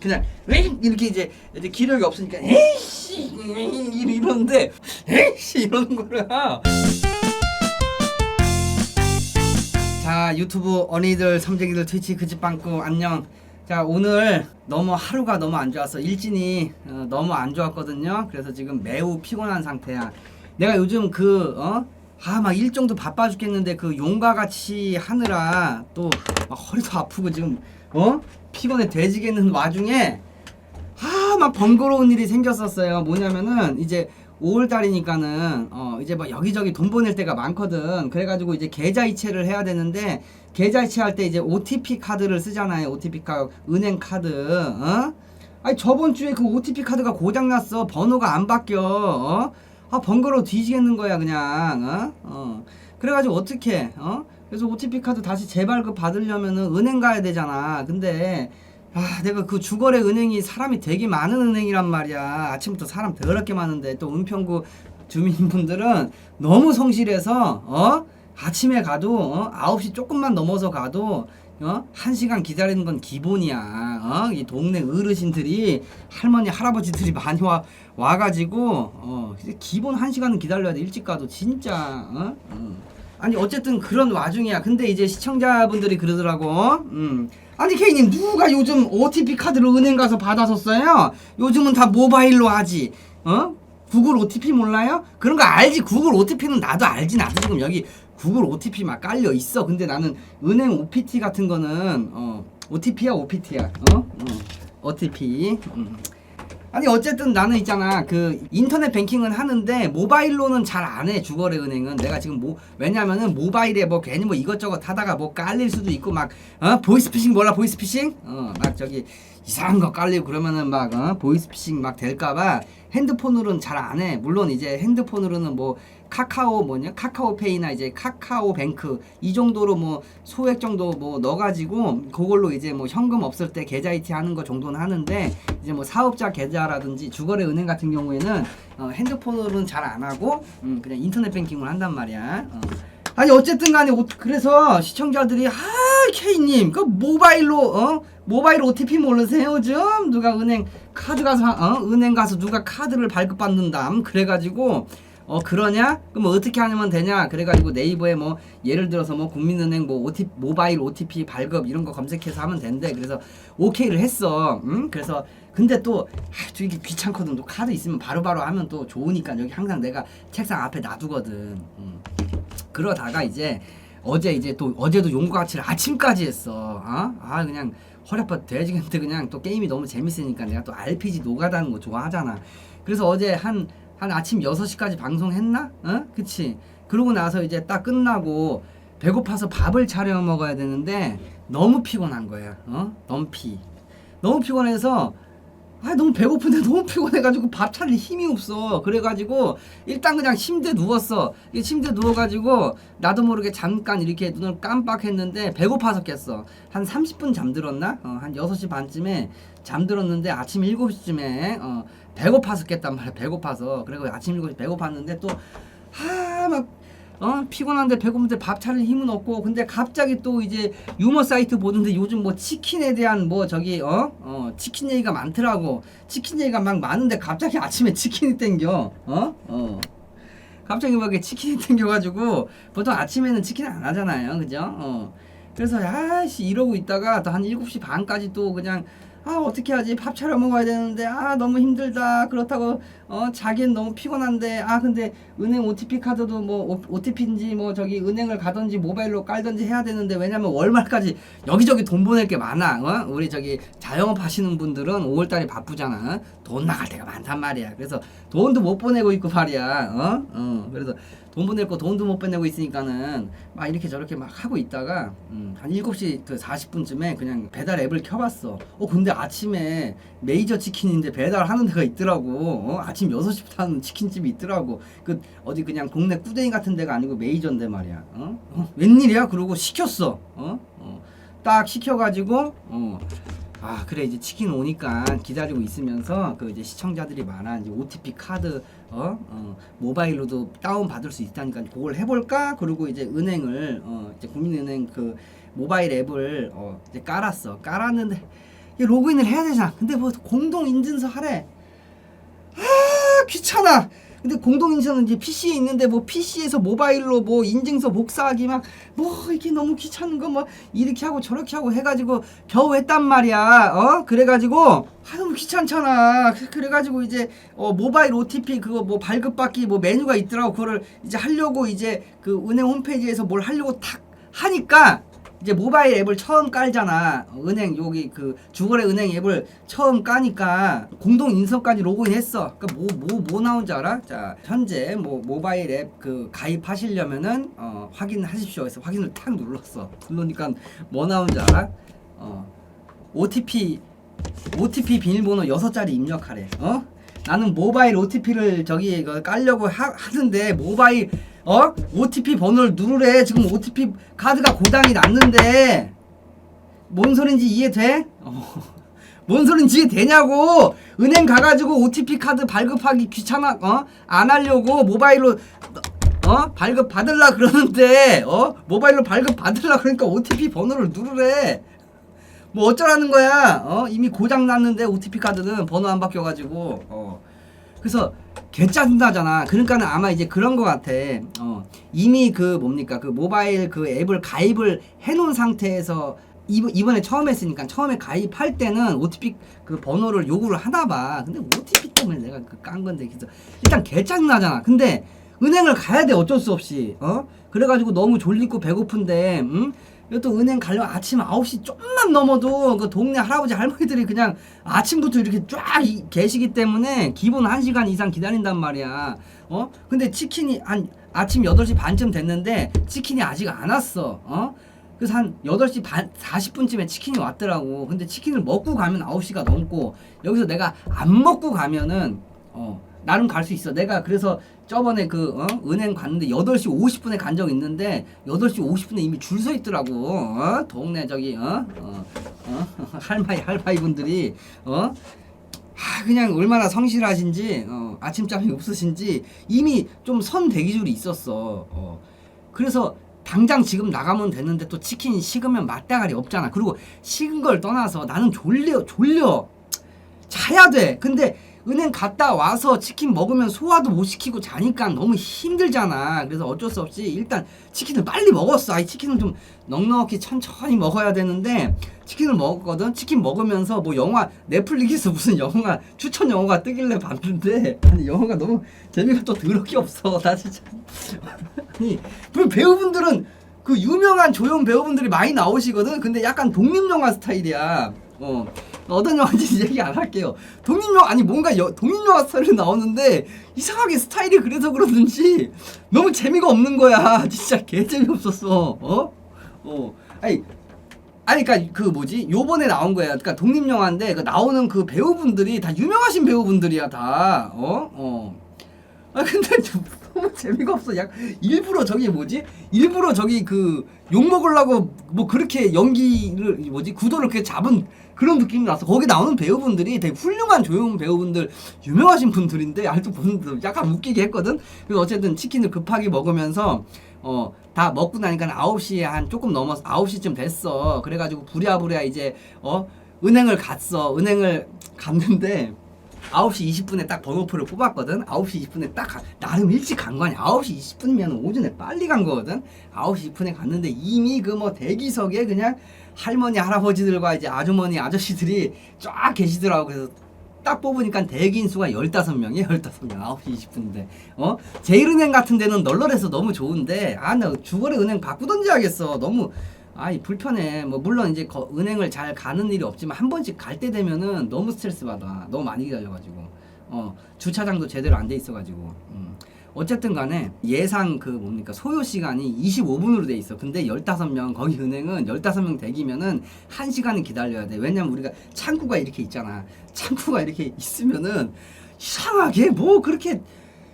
그냥 왜 이렇게 이제 이제 기력이 없으니까 에이씨 이러는데 에이씨 이러는 거야. 자 유튜브 언니들 삼쟁이들 트위치 그집빵꾸 안녕 자 오늘 너무 하루가 너무 안 좋았어 일진이 어, 너무 안 좋았거든요 그래서 지금 매우 피곤한 상태야 내가 요즘 그 어? 아막 일정도 바빠 죽겠는데 그 용과 같이 하느라 또막 허리도 아프고 지금 어? 피곤해 돼지겠는 와중에 아 막 번거로운 일이 생겼었어요. 뭐냐면은 이제 5월달이니까는 어 이제 뭐 여기저기 돈 보낼 때가 많거든. 그래가지고 이제 계좌 이체를 해야 되는데 계좌 이체할 때 이제 OTP 카드를 쓰잖아요. OTP 카 은행 카드. 어? 아니 저번 주에 그 OTP 카드가 고장 났어. 번호가 안 바뀌어. 어? 아 번거로워 뒤지겠는 거야 그냥. 어? 어. 그래가지고 어떻게? 어? 그래서 OTP 카드 다시 재발급 받으려면은 은행 가야 되잖아. 근데 아, 내가 그 주거래 은행이 사람이 되게 많은 은행이란 말이야. 아침부터 사람 더럽게 많은데 또 은평구 주민분들은 너무 성실해서 어? 아침에 가도 어? 9시 조금만 넘어서 가도 어? 1시간 기다리는 건 기본이야. 어? 이 동네 어르신들이 할머니 할아버지들이 많이 와 와가지고 어, 기본 1시간은 기다려야 돼. 일찍 가도 진짜 어? 어. 아니 어쨌든 그런 와중이야. 근데 이제 시청자분들이 그러더라고. 음. 아니 케이님 누가 요즘 OTP 카드를 은행 가서 받아서 써요? 요즘은 다 모바일로 하지. 어? 구글 OTP 몰라요? 그런 거 알지. 구글 OTP는 나도 알지. 나도 지금 여기 구글 OTP 막 깔려 있어. 근데 나는 은행 OPT 같은 거는 어 OTP야 OPT야. 어? 어. OTP. 음. 아니 어쨌든 나는 있잖아. 그 인터넷 뱅킹은 하는데 모바일로는 잘 안 해 주거래 은행은. 내가 지금 뭐 왜냐면은 모바일에 뭐 괜히 뭐 이것저것 하다가 뭐 깔릴 수도 있고 막 어? 보이스피싱 몰라 보이스피싱? 어 막 저기 이상한 거 깔리고 그러면은 막 어? 보이스피싱 막 될까봐 핸드폰으로는 잘 안 해. 물론 이제 핸드폰으로는 뭐 카카오 뭐냐? 카카오페이나 이제 카카오뱅크 이 정도로 뭐 소액 정도 뭐 넣어가지고 그걸로 이제 뭐 현금 없을 때 계좌 이체 하는 거 정도는 하는데 이제 뭐 사업자 계좌라든지 주거래 은행 같은 경우에는 어, 핸드폰으로는 잘 안 하고 음, 그냥 인터넷 뱅킹을 한단 말이야. 어. 아니 어쨌든 간에 오- 그래서 시청자들이 아 K님 그 모바일로 어? 모바일 OTP 모르세요 요즘 누가 은행 카드 가서 어? 은행 가서 누가 카드를 발급받는담? 그래가지고 어 그러냐 그럼 뭐 어떻게 하면 되냐 그래가지고 네이버에 뭐 예를 들어서 뭐 국민은행 뭐 OTP 모바일 OTP 발급 이런 거 검색해서 하면 된대 그래서 오케이를 했어 음 그래서 근데 또 아, 또 이게 귀찮거든 또 카드 있으면 바로 바로 하면 또 좋으니까 여기 항상 내가 책상 앞에 놔두거든 음. 그러다가 이제 어제 이제 또 어제도 용과치를 아침까지 했어. 어? 아 그냥 허리 아파 돼지겠는데 그냥 또 게임이 너무 재밌으니까 내가 또 RPG 노가다는 거 좋아하잖아. 그래서 어제 한 한 아침 6시까지 방송했나? 어? 그치? 그러고 나서 이제 딱 끝나고 배고파서 밥을 차려 먹어야 되는데 너무 피곤한 거야. 어? 너무 피. 너무 피곤해서 아 너무 배고픈데 너무 피곤해가지고 밥 차릴 힘이 없어. 그래가지고 일단 그냥 침대 누웠어. 이 침대 누워가지고 나도 모르게 잠깐 이렇게 눈을 깜빡했는데 배고파서 깼어. 한 30분 잠들었나? 어, 한 6시 반쯤에 잠들었는데 아침 7시쯤에 어, 배고파서 깼단 말이야. 배고파서. 그리고 아침 7시 배고팠는데 또 하막 어? 피곤한데 배고픈데 밥 차릴 힘은 없고 근데 갑자기 또 이제 유머 사이트 보는데 요즘 뭐 치킨에 대한 뭐 저기 어? 어 치킨 얘기가 많더라고. 치킨 얘기가 막 많은데 갑자기 아침에 치킨이 땡겨. 어 어. 갑자기 막 이렇게 치킨이 땡겨가지고 보통 아침에는 치킨 안 하잖아요. 그죠? 어. 그래서 아씨 이러고 있다가 또 한 7시 반까지 또 그냥 아 어떻게 하지? 밥 차려 먹어야 되는데 아 너무 힘들다. 그렇다고 어 자기는 너무 피곤한데 아 근데 은행 OTP 카드도 뭐 OTP인지 뭐 저기 은행을 가든지 모바일로 깔든지 해야 되는데 왜냐면 월말까지 여기저기 돈 보낼 게 많아. 어? 우리 저기 자영업 하시는 분들은 5월달에 바쁘잖아 돈 나갈 때가 많단 말이야 그래서 돈도 못 보내고 있고 말이야 어 어 그래서 돈 보낼 거 돈도 못 보내고 있으니까는 막 이렇게 저렇게 막 하고 있다가 음, 한 7시 그 40분쯤에 그냥 배달 앱을 켜봤어. 어 근데 아침에 메이저 치킨인데 배달하는 데가 있더라고. 어? 아침 6시부터 하는 치킨집이 있더라고. 그 어디 그냥 동네 꾸댕이 같은 데가 아니고 메이저인데 말이야. 어? 어? 웬일이야? 그러고 시켰어. 어? 어. 딱 시켜가지고 어. 아 그래 이제 치킨 오니까 기다리고 있으면서 그 이제 시청자들이 많아 이제 OTP 카드 어, 어 모바일로도 다운 받을 수 있다니까 그걸 해볼까 그리고 이제 은행을 어 이제 국민은행 그 모바일 앱을 어 이제 깔았어 깔았는데 이 로그인을 해야 되잖아. 근데 뭐 공동 인증서 하래. 아 귀찮아. 근데 공동 인증서는 이제 PC에 있는데 뭐 PC에서 모바일로 뭐 인증서 복사하기 막 뭐 이게 너무 귀찮은 거 뭐 이렇게 하고 저렇게 하고 해가지고 겨우 했단 말이야. 어 그래가지고 아 너무 귀찮잖아. 그- 그래가지고 이제 어 모바일 OTP 그거 뭐 발급받기 뭐 메뉴가 있더라고. 그거를 이제 하려고 이제 그 은행 홈페이지에서 뭘 하려고 탁 하니까 이제 모바일 앱을 처음 깔잖아. 어, 은행 여기 그 주거래 은행 앱을 처음 까니까 공동 인서까지 로그인했어. 그러니까 뭐 뭐 뭐 나온지 알아? 자 현재 뭐 모바일 앱 그 가입하시려면은 어, 확인하십시오. 해서 확인을 탁 눌렀어. 누르니까 뭐 나온지 알아? 어 OTP OTP 비밀번호 6자리 입력하래. 어? 나는 모바일 OTP를 저기 이거 깔려고 하, 하는데 모바일 어? OTP 번호를 누르래. 지금 OTP 카드가 고장이 났는데 뭔 소린지 이해돼? 어. 뭔 소린지 이해되냐고. 은행 가가지고 OTP 카드 발급하기 귀찮아. 어? 안 하려고 모바일로 어? 발급 받을라 그러는데 어? 모바일로 발급 받을라 그러니까 OTP 번호를 누르래. 뭐 어쩌라는 거야? 어? 이미 고장 났는데 OTP 카드는 번호 안 바뀌어가지고 어. 그래서 개 짜증나잖아. 그러니까는 아마 이제 그런 거 같아. 어. 이미 그 뭡니까 그 모바일 그 앱을 가입을 해놓은 상태에서 이번- 이번 에 처음 했으니까 처음에 가입할 때는 OTP 그 번호를 요구를 하나 봐. 근데 OTP 때문에 내가 그 깐 건데 그래서 일단 개 짜증나잖아. 근데 은행을 가야 돼 어쩔 수 없이. 어? 그래가지고 너무 졸리고 배고픈데 응? 또 은행 가려면 아침 9시 좀만 넘어도 그 동네 할아버지 할머니들이 그냥 아침부터 이렇게 쫙 이- 계시기 때문에 기본 1시간 이상 기다린단 말이야. 어? 근데 치킨이 한 아침 8시 반쯤 됐는데 치킨이 아직 안 왔어. 어? 그래서 한 8시 반 40분쯤에 치킨이 왔더라고. 근데 치킨을 먹고 가면 9시가 넘고 여기서 내가 안 먹고 가면은 어 나름 갈 수 있어. 내가 그래서 저번에 그 어? 은행 갔는데 8시 50분에 간 적 있는데 8시 50분에 이미 줄 서 있더라고. 어? 동네 저기 어? 어? 어? 할머니 할바이 분들이 어? 아, 그냥 얼마나 성실하신지 어, 아침잠이 없으신지 이미 좀 선 대기줄이 있었어. 어. 그래서 당장 지금 나가면 되는데 또 치킨이 식으면 맛대가리 없잖아. 그리고 식은 걸 떠나서 나는 졸려 졸려 자야 돼. 근데 은행 갔다 와서 치킨 먹으면 소화도 못 시키고 자니까 너무 힘들잖아. 그래서 어쩔 수 없이 일단 치킨을 빨리 먹었어. 아이 치킨은 좀 넉넉히 천천히 먹어야 되는데 치킨을 먹었거든. 치킨 먹으면서 뭐 영화 넷플릭스 무슨 영화 추천 영화가 뜨길래 봤는데 아니 영화가 너무 재미가 또 더럽게 없어. 나 진짜 아니 그 배우분들은 그 유명한 조연 배우분들이 많이 나오시거든. 근데 약간 독립 영화 스타일이야. 어. 어떤 영화인지 얘기 안 할게요. 독립영화 아니 뭔가 여, 독립영화 스타일로 나오는데 이상하게 스타일이 그래서 그러는지 너무 재미가 없는 거야. 진짜 개 재미없었어. 어? 어. 아니 아니 그러니까 그 뭐지? 요번에 나온 거야. 그러니까 독립 영화인데 그 나오는 그 배우분들이 다 유명하신 배우분들이야 다. 어? 어. 아 근데 좀 너무 재미가 없어. 약 일부러 저기 뭐지? 일부러 저기 그 욕 먹으려고 뭐 그렇게 연기를 뭐지? 구도를 그렇게 잡은 그런 느낌이 났어. 거기 나오는 배우분들이 되게 훌륭한 조용 배우분들, 유명하신 분들인데 아직도 보는데 약간 웃기게 했거든. 그래서 어쨌든 치킨을 급하게 먹으면서 어 다 먹고 나니까 9시에 한 조금 넘어서 9시쯤 됐어. 그래가지고 부랴부랴 이제 어 은행을 갔어. 은행을 갔는데 9시 20분에 딱 번호표를 뽑았거든. 9시 20분에 딱 가- 나름 일찍 간 거 아니야. 9시 20분이면 오전에 빨리 간 거거든. 9시 20분에 갔는데 이미 그 뭐 대기석에 그냥 할머니 할아버지들과 이제 아주머니 아저씨들이 쫙 계시더라고. 그래서 딱 뽑으니까 대기인 수가 15명이야. 15명. 9시 20분인데. 어? 제일은행 같은 데는 널널해서 너무 좋은데 아 나 주거래 은행 바꾸던지 하겠어. 너무 아이 불편해. 뭐 물론 이제 거- 은행을 잘 가는 일이 없지만 한 번씩 갈 때 되면은 너무 스트레스 받아. 너무 많이 기다려가지고 어 주차장도 제대로 안 돼 있어가지고 음. 어쨌든 간에 예상 그 뭡니까 소요 시간이 25분으로 돼 있어. 근데 15명 거기 은행은 15명 대기면은 1시간은 기다려야 돼. 왜냐면 우리가 창구가 이렇게 있잖아. 창구가 이렇게 있으면은 이상하게 뭐 그렇게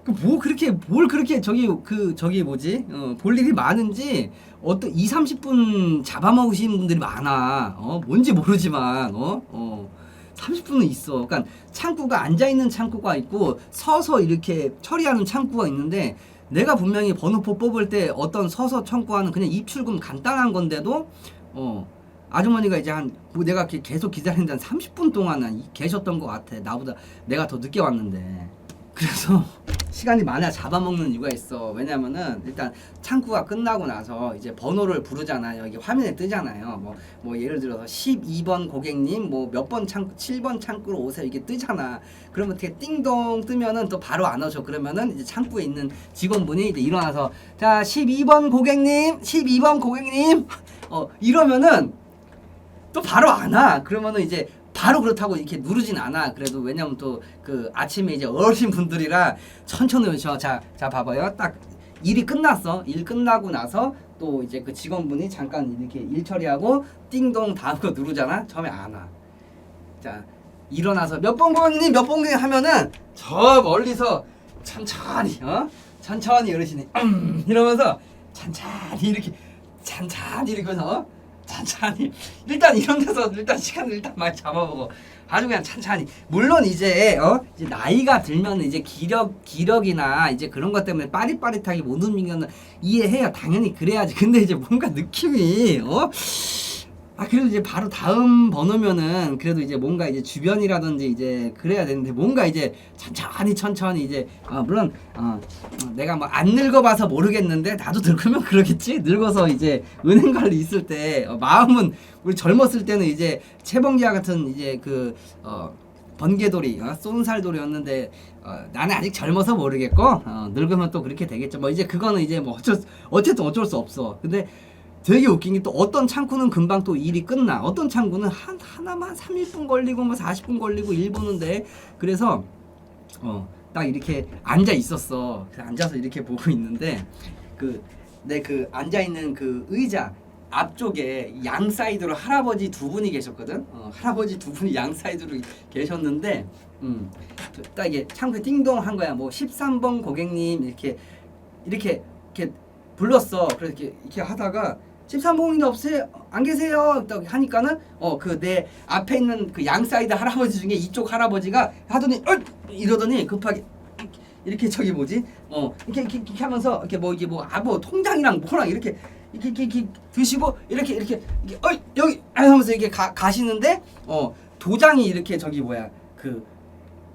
그뭐 그렇게 뭘 그렇게 저기 그 저기 뭐지 어, 볼 일이 많은지 어떤 2, 30분 잡아먹으시는 분들이 많아 어 뭔지 모르지만 어 어 30분은 있어 그러니까 창구가 앉아 있는 창구가 있고 서서 이렇게 처리하는 창구가 있는데 내가 분명히 번호표 뽑을 때 어떤 서서 창구하는 그냥 입출금 간단한 건데도 어 아주머니가 이제 한 뭐 내가 계속 기다리는데 한 30분 동안은 이- 계셨던 것 같아. 나보다 내가 더 늦게 왔는데. 그래서 시간이 많아 잡아먹는 이유가 있어. 왜냐면은 일단 창구가 끝나고 나서 이제 번호를 부르잖아요. 여기 화면에 뜨잖아요. 뭐, 뭐 예를 들어서 12번 고객님 뭐 몇 번 창구 7번 창구로 오세요. 이게 뜨잖아. 그러면 어떻게 띵동 뜨면은 또 바로 안 오죠. 그러면은 이제 창구에 있는 직원분이 이제 일어나서 자 12번 고객님, 12번 고객님 어 이러면은 또 바로 안 와. 그러면은 이제 바로 그렇다고 이렇게 누르진 않아. 그래도 왜냐면 또 그 아침에 이제 어르신 분들이라 천천히 오셔. 자, 자 봐봐요. 딱 일이 끝났어. 일 끝나고 나서 또 이제 그 직원분이 잠깐 이렇게 일 처리하고 띵동 다음 거 누르잖아. 처음에 안 와. 자 일어나서 몇 번 고객님 몇 번 고객님 하면은 저 멀리서 천천히 어 천천히 어르신이 음 이러면서 천천히 이렇게 천천히 해서 천천히. 일단 이런 데서 일단 시간을 일단 많이 잡아보고. 아주 그냥 천천히. 물론 이제 어 이제 나이가 들면 이제 기력 기력이나 이제 그런 것 때문에 빠릿빠릿하게 못 움직이는 이해해요. 당연히 그래야지. 근데 이제 뭔가 느낌이 어 아 그래도 이제 바로 다음 번호면은 그래도 이제 뭔가 이제 주변이라든지 이제 그래야 되는데 뭔가 이제 천천히 천천히 이제 어 물론 어 어, 내가 뭐 안 늙어봐서 모르겠는데 나도 늙으면 그러겠지? 늙어서 이제 은행 관리 있을 때 어, 마음은 우리 젊었을 때는 이제 채봉기와 같은 이제 그어 번개돌이 어, 쏜살돌이였는데 어, 나는 아직 젊어서 모르겠고 어, 늙으면 또 그렇게 되겠죠. 뭐 이제 그거는 이제 뭐 어쩔 수- 어쨌든 어쩔 수 없어. 근데 되게 웃긴 게 또 어떤 창구는 금방 또 일이 끝나 어떤 창구는 한 하나만 30분 걸리고 뭐 40분 걸리고 일 보는데 그래서 어 딱 이렇게 앉아 있었어 앉아서 이렇게 보고 있는데 그 내 그 앉아 있는 그 의자 앞쪽에 양 사이드로 할아버지 두 분이 계셨거든. 어, 할아버지 두 분이 양 사이드로 계셨는데, 음, 저딱 이게 창구에 띵동 한 거야. 뭐 13번 고객님 이렇게 이렇게 이렇게 불렀어. 그래서 이렇게 이렇게 하다가 13번 고객님 없어요? 안 계세요? 딱 하니까는 어 그 내 앞에 있는 그 양 사이드 할아버지 중에 이쪽 할아버지가 하더니 어 이러더니 급하게 이렇게 저기 뭐지? 어 이렇게 이렇게, 이렇게 하면서 이렇게 뭐 이게 뭐아뭐 통장이랑 뭐랑 이렇게 이렇게 이렇게, 이렇게 드시고 이렇게 이렇게 어 여기 아 하면서 이렇게 가, 가시는데 어 도장이 이렇게 저기 뭐야 그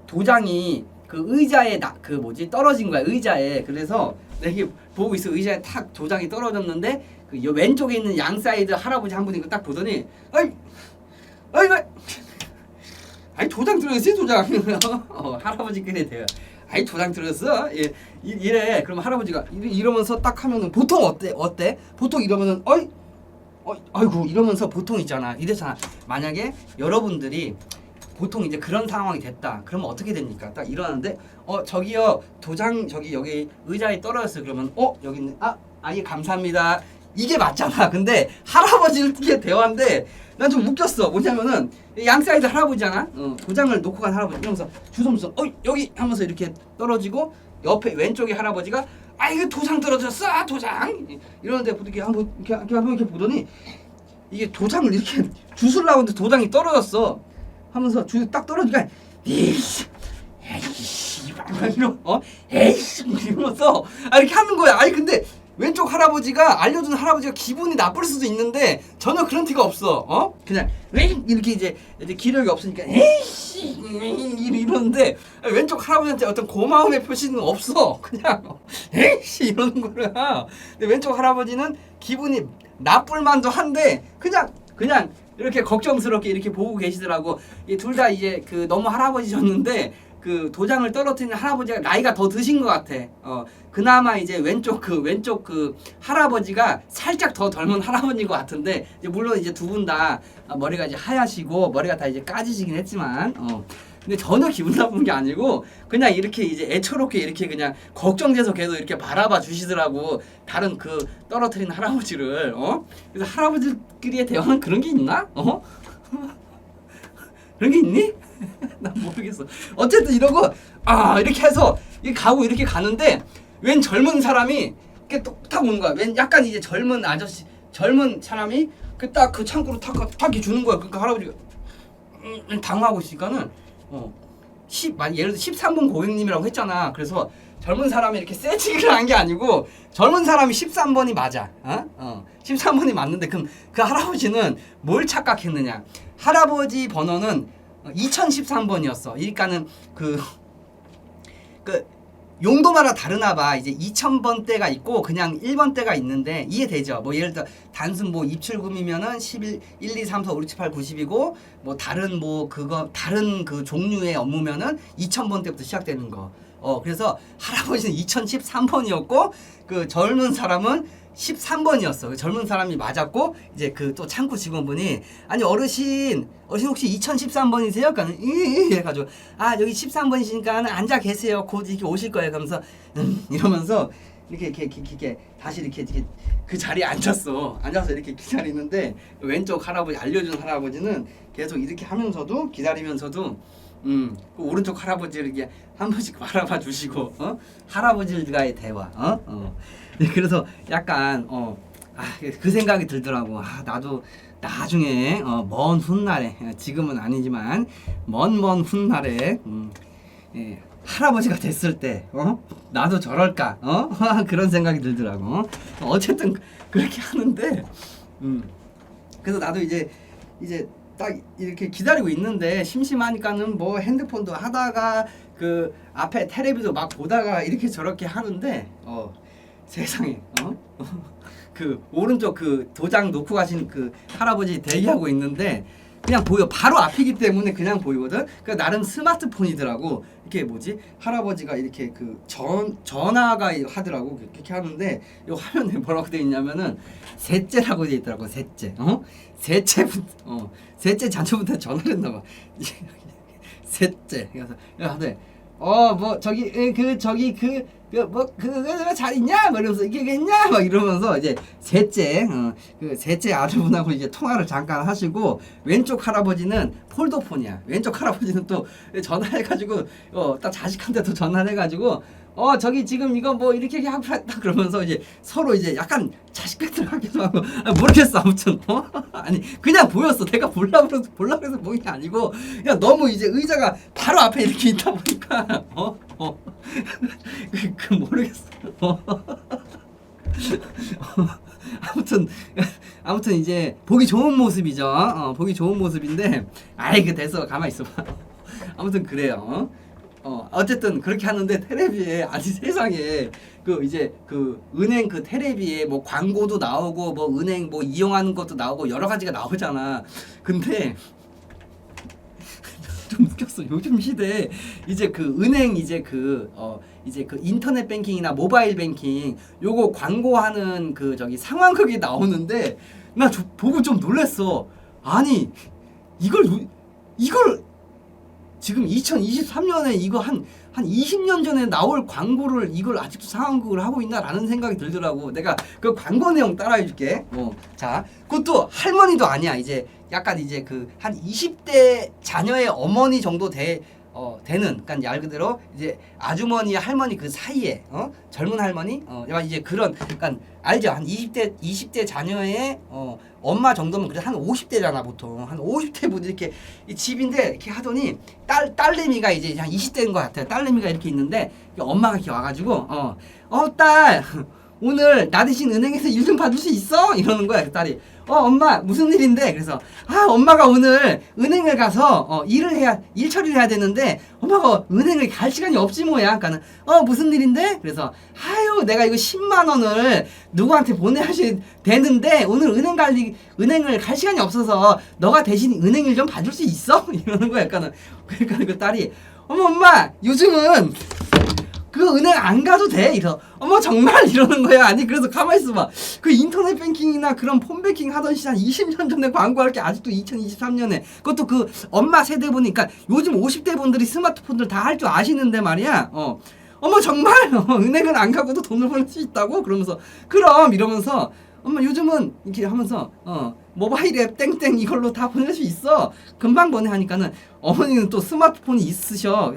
도장이 그 의자에 나 그 뭐지 떨어진 거야 의자에 그래서 내가 보고 있어 의자에 탁 도장이 떨어졌는데 그요 왼쪽에 있는 양 사이드 할아버지 한 분이 딱 보더니 어이 어이 이거 아니 도장 들어있어요 도장. 어, 할아버지끼리 돼요. 아이 도장 들어있어? 예, 이- 이래. 그럼 할아버지가 이러- 이러면서 딱 하면은 보통 어때 어때? 보통 이러면은 어이 어 아이고 이러면서 보통 있잖아. 이래잖아 만약에 여러분들이 보통 이제 그런 상황이 됐다. 그러면 어떻게 됩니까? 딱 일어나는데 어 저기요. 도장 저기 여기 의자에 떨어졌어요. 그러면 어 여기 있네 아 아예 감사합니다 이게 맞잖아. 근데 할아버지의 대화인데 난 좀 웃겼어. 뭐냐면은 양 사이드 할아버지잖아. 어, 도장을 놓고 간 할아버지. 이러면서 주섬주섬 어 여기. 하면서 이렇게 떨어지고 옆에 왼쪽에 할아버지가 아 이거 도장 떨어졌어. 아, 도장. 이러는데 이렇게 한번 이렇게, 이렇게 이렇게 보더니 이게 도장을 이렇게 주술라고 하는데 도장이 떨어졌어. 하면서 주 딱 떨어지니까 이씨 에이씨 막 이러 어? 에이씨. 이러면서 아 이렇게 하는 거야. 아니 근데 왼쪽 할아버지가 알려준 할아버지가 기분이 나쁠 수도 있는데 전혀 그런 티가 없어. 어? 그냥 왜 이렇게 이제 이제 기력이 없으니까 에이씨! 이러는데 왼쪽 할아버지한테 어떤 고마움의 표시는 없어. 그냥 에이씨! 이러는 거야. 근데 왼쪽 할아버지는 기분이 나쁠 만도 한데 그냥 그냥 이렇게 걱정스럽게 이렇게 보고 계시더라고. 이둘다 이제 그 너무 할아버지셨는데 그 도장을 떨어뜨리는 할아버지가 나이가 더 드신 것 같아. 어 그나마 이제 왼쪽 그 왼쪽 그 할아버지가 살짝 더 젊은 할아버지인 것 같은데 이제 물론 이제 두 분 다 머리가 이제 하얗시고 머리가 다 이제 까지시긴 했지만 어. 근데 전혀 기분 나쁜 게 아니고 그냥 이렇게 이제 애처롭게 이렇게 그냥 걱정돼서 계속 이렇게 바라봐 주시더라고 다른 그 떨어뜨린 할아버지를 어 그래서 할아버지끼리의 대화는 그런 게 있나 어 그런 게 있니 난 모르겠어 어쨌든 이러고 아 이렇게 해서 이렇게 가고 이렇게 가는데 웬 젊은 사람이 이렇게 딱 오는 거야 웬 약간 이제 젊은 아저씨 젊은 사람이 그 딱 그 창구로 탁탁 이렇게 주는 거야 그러니까 할아버지가 음, 당황하고 있으니까는 어 10, 만 예를 들어 13번 고객님이라고 했잖아. 그래서 젊은 사람이 이렇게 세치기를 한게 아니고 젊은 사람이 13번이 맞아. 어? 어. 13번이 맞는데 그럼 그 할아버지는 뭘 착각했느냐? 할아버지 번호는 2013번이었어. 그러니까는 그 그 용도마다 다르나 봐. 이제 2000번 대가 있고 그냥 1번 대가 있는데 이해되죠? 뭐 예를 들어 단순 뭐 입출금이면은 11 1 2 3 4 5 6 7 8 90이고 뭐 다른 뭐 그거 다른 그 종류의 업무면은 2000번 때부터 시작되는 거. 어 그래서 할아버지는 2013번이었고 그 젊은 사람은 13번이었어. 그 젊은 사람이 맞았고 이제 그 또 창구 직원분이 아니 어르신 어르신 혹시 2013번이세요? 그러니까 이 해가지고 아 여기 13번이시니까 앉아 계세요. 곧 이렇게 오실 거예요. 그러면서 음, 이러면서 이렇게 이렇게 이렇게, 이렇게 다시 이렇게, 이렇게 그 자리에 앉았어. 앉아서 이렇게 기다리는데 왼쪽 할아버지 알려준 할아버지는 계속 이렇게 하면서도 기다리면서도 음, 그 오른쪽 할아버지를 이렇게 한 번씩 바라봐 주시고, 어? 할아버지들과의 대화, 어? 어. 네, 그래서 약간, 어, 아, 그 생각이 들더라고. 아, 나도 나중에, 어, 먼 훗날에, 어, 지금은 아니지만, 먼, 먼 훗날에, 음, 예, 할아버지가 됐을 때, 어? 나도 저럴까, 어? 그런 생각이 들더라고. 어? 어쨌든, 그렇게 하는데, 음, 그래서 나도 이제, 이제, 딱 이렇게 기다리고 있는데 심심하니까는 뭐 핸드폰도 하다가 그 앞에 텔레비도 막 보다가 이렇게 저렇게 하는데 어 세상에 어? 그 오른쪽 그 도장 놓고 가신 그 할아버지 대기하고 있는데 그냥 보여 바로 앞이기 때문에 그냥 보이거든. 그 나름 스마트폰이더라고. 이게 뭐지? 할아버지가 이렇게 그 전 전화가 하더라고. 그렇게 하는데 이 화면에 뭐라고 돼 있냐면은 셋째라고 돼 있더라고. 셋째. 어? 셋째부터 어 셋째 자녀부터 전화를 했나 봐. 셋째. 그래서 야, 네. 어뭐 저기 에, 그 저기 그 뭐 그거 잘 있냐? 뭐 이러면서 이게 있냐? 막 이러면서 이제 셋째 어, 그 셋째 아들분하고 이제 통화를 잠깐 하시고 왼쪽 할아버지는 폴더폰이야. 왼쪽 할아버지는 또 전화해가지고 어 딱 자식한테도 전화해가지고 어 저기 지금 이거 뭐 이렇게 이렇게 하고 했다 그러면서 이제 서로 이제 약간 자식 같은 거 하기도 하고 아, 모르겠어 아무튼 어? 아니 그냥 보였어 내가 볼라 그래서 볼라 그래서 본게 아니고 그냥 너무 이제 의자가 바로 앞에 이렇게 있다 보니까 어? 어? 그, 그 모르겠어 어? 아무튼 아무튼 이제 보기 좋은 모습이죠 어, 보기 좋은 모습인데 아이 그 됐어 가만 있어봐 아무튼 그래요 어? 어 어쨌든 그렇게 하는데 테레비에 아니 세상에 그 이제 그 은행 그 테레비에 뭐 광고도 나오고 뭐 은행 뭐 이용하는 것도 나오고 여러 가지가 나오잖아. 근데 좀 웃겼어. 요즘 시대에 이제 그 은행 이제 그 어 이제 그 인터넷 뱅킹이나 모바일 뱅킹 요거 광고하는 그 저기 상황극이 나오는데 나 저, 보고 좀 놀랬어. 아니 이걸 요- 이걸 지금 2023년에 이거 한, 한 20년 전에 나올 광고를 이걸 아직도 상황극을 하고 있나라는 생각이 들더라고. 내가 그 광고 내용 따라해 줄게. 어. 자, 그것도 할머니도 아니야. 이제 약간 이제 그 한 20대 자녀의 어머니 정도 돼, 어, 되는, 그러니까 말 그대로 이제 아주머니, 할머니 그 사이에, 어? 젊은 할머니? 어, 이제 그런, 그러니까 알죠? 한 20대, 20대 자녀의, 어, 엄마 정도면 그래 한 50대잖아 보통 한 50대 분이 이렇게 이 집인데 이렇게 하더니 딸 딸내미가 이제 한 20대인 것 같아요 딸내미가 이렇게 있는데 엄마가 이렇게 와가지고 어어딸 오늘 나 대신 은행에서 일 좀 받을 수 있어 이러는 거야 그 딸이 어 엄마 무슨 일인데? 그래서 아 엄마가 오늘 은행을 가서 어 일을 해야 일 처리를 해야 되는데 엄마가 은행을 갈 시간이 없지 뭐야. 그러니까는 어 무슨 일인데? 그래서 아유 내가 이거 10만 원을 누구한테 보내야 되는데 오늘 은행 갈 일- 은행을 갈 시간이 없어서 너가 대신 은행 일 좀 봐줄 수 있어? 이러는 거야. 약간은 그러니까 그 딸이 어머 엄마 요즘은 그 은행 안 가도 돼? 이러 어머 정말? 이러는 거야. 아니 그래서 가만 있어봐. 그 인터넷 뱅킹이나 그런 폰뱅킹 하던 시한 20년 전에 광고할 게 아직도 2023년에. 그것도 그 엄마 세대 보니까 요즘 50대 분들이 스마트폰들 다 할 줄 아시는데 말이야. 어. 어머 정말? 어, 은행은 안 가고도 돈을 벌 수 있다고? 그러면서 그럼! 이러면서 엄마 요즘은 이렇게 하면서 어 모바일 앱 땡땡 이걸로 다 보낼 수 있어. 금방 보내 하니까는 어머니는 또 스마트폰이 있으셔.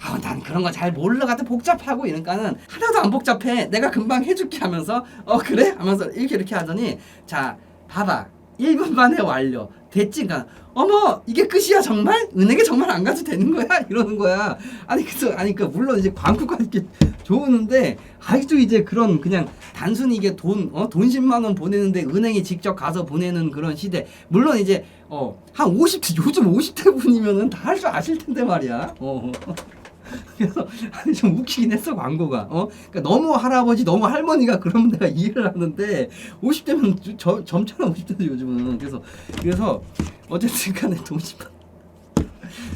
아난 그런 거 잘 몰라 같아 복잡하고 이러니까는 하나도 안 복잡해. 내가 금방 해줄게 하면서 어 그래? 하면서 이렇게 이렇게 하더니 자 봐봐. 1분 만에 완료. 됐지? 그러니까 어머 이게 끝이야 정말? 은행에 정말 안 가도 되는 거야? 이러는 거야. 아니 그래서 아니 그 물론 이제 광고가 이렇게 좋은데 아직도 이제 그런 그냥 단순히 이게 돈어 돈 10만 원 보내는데 은행에 직접 가서 보내는 그런 시대. 물론 이제 어한 50대 요즘 50대 분이면은 다 할 줄 아실 텐데 말이야. 어 그래서 아니 좀 웃기긴 했어 광고가. 어? 그러니까 너무 할아버지 너무 할머니가 그러면 내가 이해를 하는데 50대면 저, 점잖아 50대도 요즘은. 그래서 그래서 어쨌든 간에 돈 10만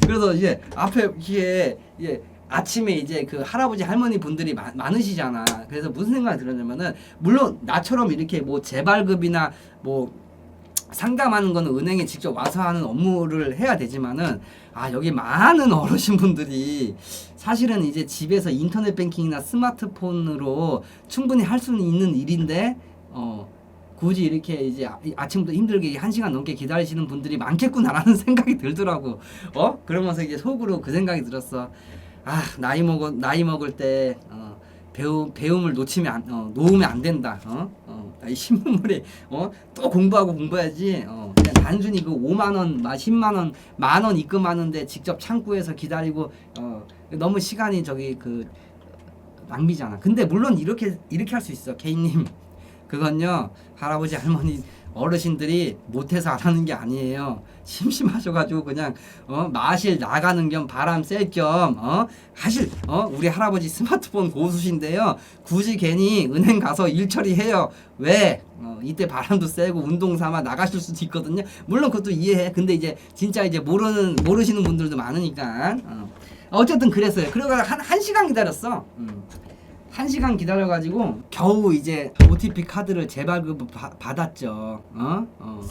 그래서 이제 앞에 이게 이게 아침에 이제 그 할아버지 할머니 분들이 마, 많으시잖아. 그래서 무슨 생각이 들었냐면은 물론 나처럼 이렇게 뭐 재발급이나 뭐 상담하는 거는 은행에 직접 와서 하는 업무를 해야 되지만은 아 여기 많은 어르신 분들이 사실은 이제 집에서 인터넷 뱅킹이나 스마트폰으로 충분히 할 수는 있는 일인데 어 굳이 이렇게 이제 아- 아침부터 힘들게 한 시간 넘게 기다리시는 분들이 많겠구나라는 생각이 들더라고. 어? 그러면서 이제 속으로 그 생각이 들었어. 아 나이 먹어 나이 먹을 때 어, 배움 배움을 놓치면 안, 어, 놓으면 안 된다. 어? 어, 이 신문물에 어? 또 공부하고 공부해야지. 어, 그냥 단순히 그 5만 원, 마 10만 원, 만 원 입금하는데 직접 창구에서 기다리고 어, 너무 시간이 저기 그 낭비잖아. 근데 물론 이렇게 이렇게 할 수 있어, 개인님. 그건요 할아버지 할머니 어르신들이 못해서 안 하는 게 아니에요. 심심하셔가지고 그냥 어 마실 나가는 겸 바람 쐴겸 어 사실 어 우리 할아버지 스마트폰 고수신데요. 굳이 괜히 은행 가서 일 처리해요. 왜? 어, 이때 바람도 쐬고 운동 삼아 나가실 수도 있거든요. 물론 그것도 이해해. 근데 이제 진짜 이제 모르는 모르시는 분들도 많으니까 어. 어쨌든 그랬어요. 그래가 한, 한 시간 기다렸어. 음. 한 시간 기다려가지고 겨우 이제 OTP 카드를 재발급 바- 받았죠. 어? 어.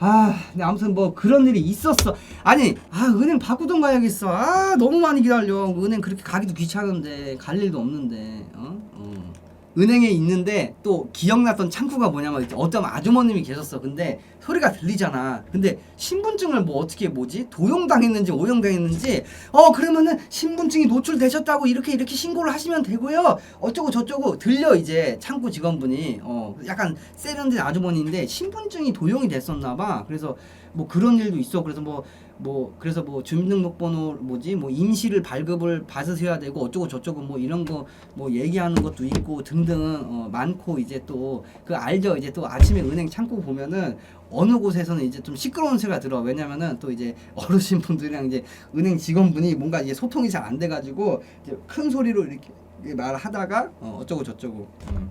아, 근데 아무튼 뭐 그런 일이 있었어. 아니, 아 은행 바꾸던 가야겠어. 아 너무 많이 기다려. 은행 그렇게 가기도 귀찮은데 갈 일도 없는데. 어? 어. 은행에 있는데 또 기억났던 창구가 뭐냐면 어떤 아주머님이 계셨어. 근데 소리가 들리잖아. 근데 신분증을 뭐 어떻게 뭐지 도용당했는지 오용당했는지 어 그러면은 신분증이 노출되셨다고 이렇게 이렇게 신고를 하시면 되고요. 어쩌고 저쩌고 들려 이제 창구 직원분이 어 약간 세련된 아주머니인데 신분증이 도용이 됐었나 봐. 그래서 뭐 그런 일도 있어. 그래서 뭐 뭐 그래서 뭐 주민등록번호 뭐지? 뭐 임시를 발급을 받으셔야 되고 어쩌고 저쩌고 뭐 이런 거 뭐 얘기하는 것도 있고 등등 어 많고 이제 또 그 알죠? 이제 또 아침에 은행 창구 보면은 어느 곳에서는 이제 좀 시끄러운 새가 들어 왜냐면은 또 이제 어르신 분들이랑 이제 은행 직원분이 뭔가 이제 소통이 잘 안 돼가지고 이제 큰 소리로 이렇게 말하다가 어 어쩌고 저쩌고. 음.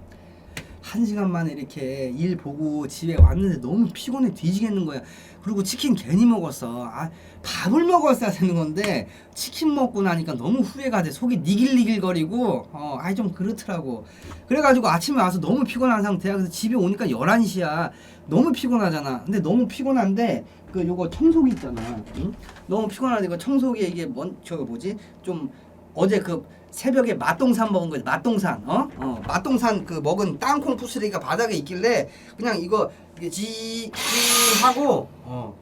한 시간 만에 이렇게 일 보고 집에 왔는데 너무 피곤해 뒤지겠는 거야. 그리고 치킨 괜히 먹었어. 아, 밥을 먹었어야 되는 건데 치킨 먹고 나니까 너무 후회가 돼. 속이 니길니길거리고 어, 아이 좀 그렇더라고. 그래가지고 아침에 와서 너무 피곤한 상태야. 그래서 집에 오니까 11시야. 너무 피곤하잖아. 근데 너무 피곤한데 그 요거 청소기 있잖아. 응? 너무 이거 청소기에 이게 뭔 저거 뭐지? 좀 어제 그 새벽에 맛동산 먹은 거지 맛동산 어? 어 맛동산 그 먹은 땅콩 푸스리가 바닥에 있길래 그냥 이거 지, 지 하고 어.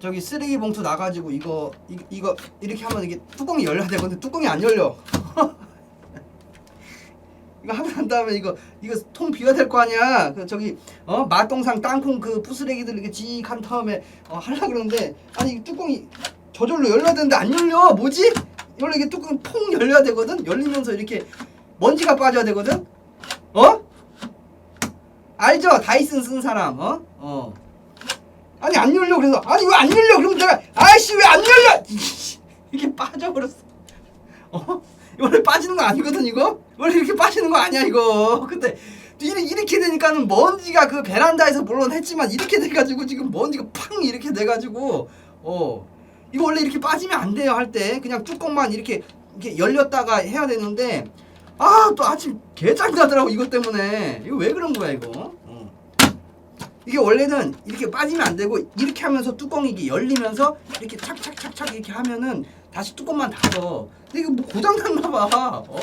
저기 쓰레기 봉투 나가지고 이거 이, 이거 이렇게 하면 이게 뚜껑이 열려야 되거든. 뚜껑이 안 열려. 이거 하고 난 다음에 이거 이거 통 비워야 될 거 아니야. 그 저기 어? 맛동산 땅콩 그 푸스레기들 이렇게 지한 다음에 어 하려 그러는데 아니 이 뚜껑이 저절로 열려야 되는데 안 열려. 뭐지 원래 이게 뚜껑 퐁 열려야 되거든? 열리면서 이렇게 먼지가 빠져야 되거든? 어? 알죠? 다이슨 쓴 사람 어? 어. 아니 안 열려. 그래서 아니 왜 안 열려? 그러면 내가 아이씨 왜 안 열려? 이게 빠져버렸어. 어? 원래 빠지는 거 아니거든 이거? 원래 이렇게 빠지는 거 아니야 이거. 근데 이렇게 되니까는 먼지가 그 베란다에서 물론 했지만 이렇게 돼가지고 지금 먼지가 팡 이렇게 돼가지고 어 이거 원래 이렇게 빠지면 안 돼요 할 때. 그냥 뚜껑만 이렇게 이렇게 열렸다가 해야 되는데 아 또 아침 개짱 나더라고 이것 때문에. 이거 왜 그런 거야 이거? 어. 이게 원래는 이렇게 빠지면 안 되고 이렇게 하면서 뚜껑이 이게 열리면서 이렇게 착착착착 이렇게 하면은 다시 뚜껑만 닫어 근데 이거 뭐 고장 났나 봐. 어?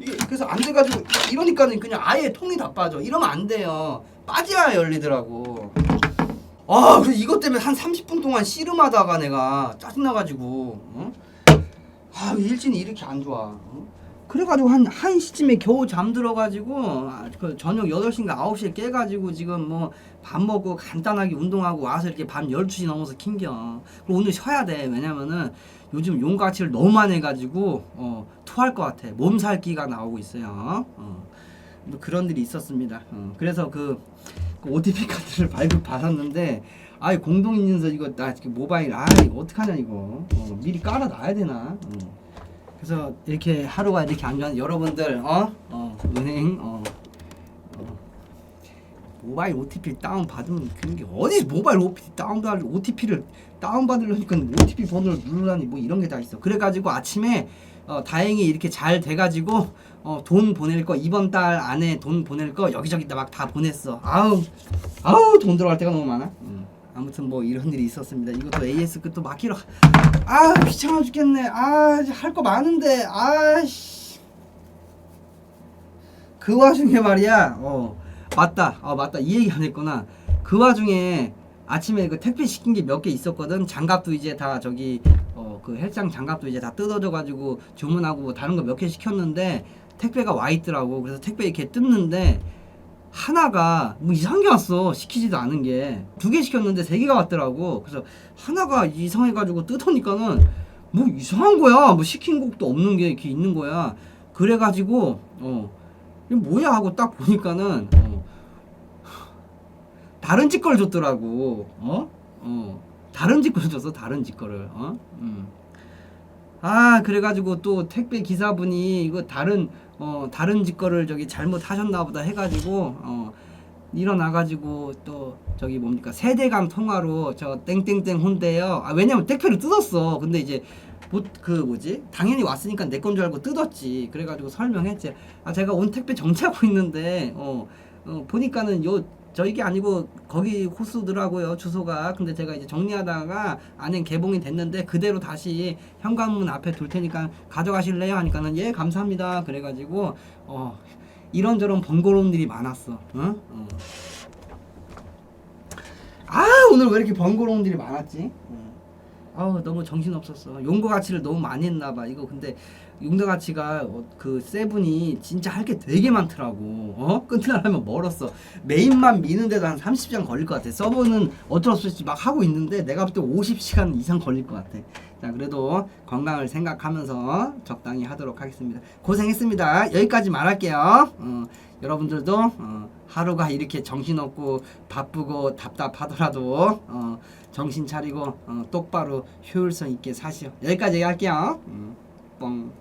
이게 그래서 안 돼가지고 이러니까는 그냥 아예 통이 다 빠져. 이러면 안 돼요. 빠져야 열리더라고 아, 그래서 이것 때문에 한 30분 동안 씨름하다가 내가 짜증나가지고, 어? 아, 왜 일진이 이렇게 안 좋아. 어? 그래가지고 한 1시쯤에 겨우 잠들어가지고 아, 그 저녁 8시인가 9시에 깨가지고 지금 뭐 밥 먹고 간단하게 운동하고 와서 이렇게 밤 12시 넘어서 킹겨 그리고 오늘 쉬어야 돼 왜냐면은 요즘 용가치를 너무 많이 해가지고 어, 토할 것 같아 몸살기가 나오고 있어요 어. 뭐 그런 일이 있었습니다 어, 그래서 그, 그 OTP 카드를 발급 받았는데 아이 공동 인증서 이거 나 지금 모바일 아 이거 어떡하냐 이거 어, 미리 깔아 놔야 되나 어. 그래서 이렇게 하루가 이렇게 안 좋아 여러분들 어? 어 은행 어, 어 모바일 OTP 다운 받으면 그런 게 어디 모바일 OTP 다운 받을 OTP를 다운 받으려니까 OTP 번호를 누르라니 뭐 이런 게 다 있어 그래가지고 아침에 어, 다행히 이렇게 잘 돼가지고 어, 돈 보낼 거 이번 달 안에 돈 보낼 거 여기저기다 막다 보냈어. 아우 아우 돈 들어갈 때가 너무 많아. 음. 아무튼 뭐 이런 일이 있었습니다. 이것도 AS 끝도 막히러 아 귀찮아 죽겠네. 아할 거 많은데. 아씨. 그 와중에 말이야. 어 맞다. 어 맞다. 이 얘기 안 했구나. 그 와중에 아침에 그 택배 시킨 게 몇 개 있었거든. 장갑도 이제 다 저기 어그 헬장 장갑도 이제 다 뜯어져 가지고 주문하고 뭐 다른 거 몇 개 시켰는데 택배가 와 있더라고. 그래서 택배 이렇게 뜯는데 하나가 뭐 이상한 게 왔어. 시키지도 않은 게. 두 개 시켰는데 세 개가 왔더라고. 그래서 하나가 이상해 가지고 뜯으니까는 뭐 이상한 거야. 뭐 시킨 것도 없는 게 이렇게 있는 거야. 그래 가지고 어 이게 뭐야 하고 딱 보니까는 어, 다른 집 걸 줬더라고. 어? 어 다른 집걸 줬어 다른 집 거를. 어? 음. 아 그래가지고 또 택배 기사분이 이거 다른 어 다른 집 거를 저기 잘못 하셨나 보다 해가지고 어 일어나가지고 또 저기 뭡니까? 세대감 통화로 저 땡땡땡 혼대요. 아 왜냐면 택배를 뜯었어. 근데 이제 뭐, 그 뭐지? 당연히 왔으니까 내 건 줄 알고 뜯었지. 그래가지고 설명했지. 아 제가 온 택배 정치하고 있는데 어, 어 보니까는 요 저 이게 아니고 거기 호수더라고요 주소가. 근데 제가 이제 정리하다가 안에 개봉이 됐는데 그대로 다시 현관문 앞에 둘 테니까 가져가실래요? 하니까는 예 감사합니다. 그래가지고 어 이런저런 번거로운 일이 많았어. 어? 어. 아 오늘 왜 이렇게 번거로운 일이 많았지? 어. 아우 너무 정신 없었어. 용도 가치를 너무 많이 했나 봐. 이거 근데 용도 가치가 어, 그 세븐이 진짜 할 게 되게 많더라고. 어? 끝나려면 멀었어. 메인만 미는데도 한 30시간 걸릴 것 같아. 서버는 어쩔 수 없이 막 하고 있는데 내가 볼 때 50시간 이상 걸릴 것 같아. 자 그래도 건강을 생각하면서 적당히 하도록 하겠습니다. 고생했습니다. 여기까지 말할게요. 어, 여러분들도 어, 하루가 이렇게 정신없고 바쁘고 답답하더라도 어, 정신 차리고 어, 똑바로 효율성 있게 사시오. 여기까지 얘기할게요. 음, 뻥.